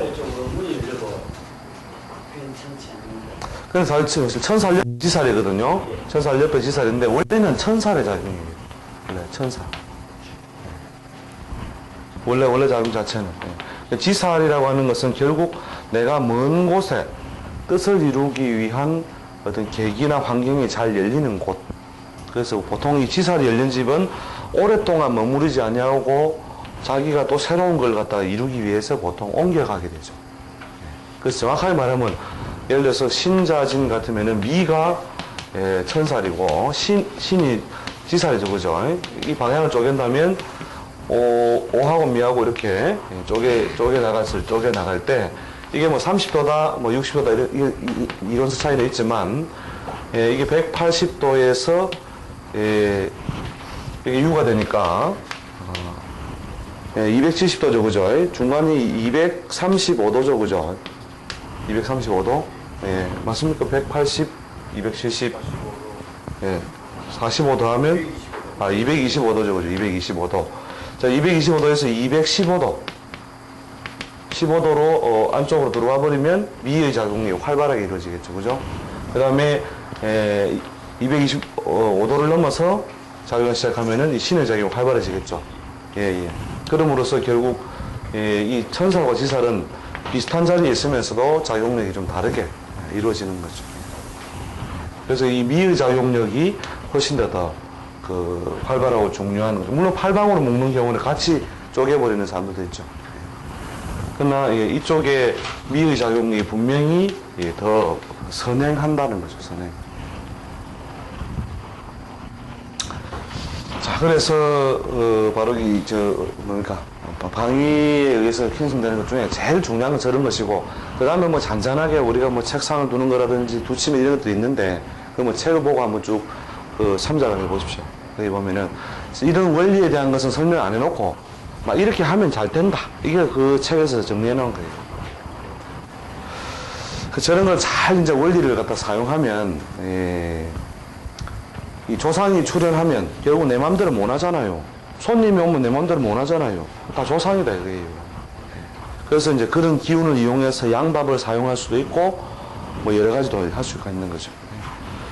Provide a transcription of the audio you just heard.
문이 열려도 괜찮지 않는데. 그래서 사실 천살 옆 지살이거든요. 천살 옆에 지살인데 원래는 천살의 작용이에요. 원래 천살. 원래 원래 작용 자체는 예. 지살이라고 하는 것은 결국 내가 먼 곳에 뜻을 이루기 위한 어떤 계기나 환경이 잘 열리는 곳. 그래서 보통 이 지살이 열린 집은 오랫동안 머무르지 아니하고 자기가 또 새로운 걸 갖다가 이루기 위해서 보통 옮겨가게 되죠. 그래서 정확하게 말하면 예를 들어서 신자진 같으면은 미가 예, 천살이고 신, 신이 지살이죠. 그죠? 이 방향을 쪼갠다면 오, 오하고 미하고 이렇게 예, 쪼개 쪼개 나갔을 쪼개 나갈 때 이게 뭐 30도다 뭐 60도다 이런 이- 이- 이론서 차이는 있지만 예, 이게 180도에서 예, 이게 유가 되니까 예, 270도죠 그죠 중간이 235도죠 그죠 235도? 예, 맞습니까? 180, 270, 예, 45 더하면, 아, 225도죠, 그죠? 225도. 자, 225도에서 215도. 15도로, 어, 안쪽으로 들어와 버리면 미의 작용이 활발하게 이루어지겠죠, 그죠? 그 다음에, 에, 225도를 넘어서 작용을 시작하면은 이 신의 작용이 활발해지겠죠. 예, 예. 그럼으로써 결국, 예, 이 천살과 지살은 비슷한 자리에 있으면서도 작용력이 좀 다르게 이루어지는 거죠. 그래서 이 미의 작용력이 훨씬 더 그 활발하고 중요한 거죠. 물론 팔방으로 묶는 경우는 같이 쪼개버리는 사람들도 있죠. 그러나 예, 이쪽에 미의 작용력이 분명히 예, 더 선행한다는 거죠. 선행. 그래서 어, 바로 이 저 뭡니까 방위에 의해서 형성되는 것 중에 제일 중요한 건 저런 것이고 그 다음에 뭐 잔잔하게 우리가 뭐 책상을 두는 거라든지 두치면 이런 것도 있는데 그 뭐 책을 보고 한번 쭉 그 참작을 해보십시오. 여기 보면은 이런 원리에 대한 것은 설명 안 해놓고 막 이렇게 하면 잘 된다. 이게 그 책에서 정리해 놓은 거예요. 그 저런 걸 잘 이제 원리를 갖다 사용하면 예, 이 조상이 출연하면 결국 내 마음대로 못 하잖아요. 손님이 오면 내 마음대로 못 하잖아요. 다 조상이다 이거예요. 그래서 이제 그런 기운을 이용해서 양밥을 사용할 수도 있고 뭐 여러 가지도 할 수가 있는 거죠.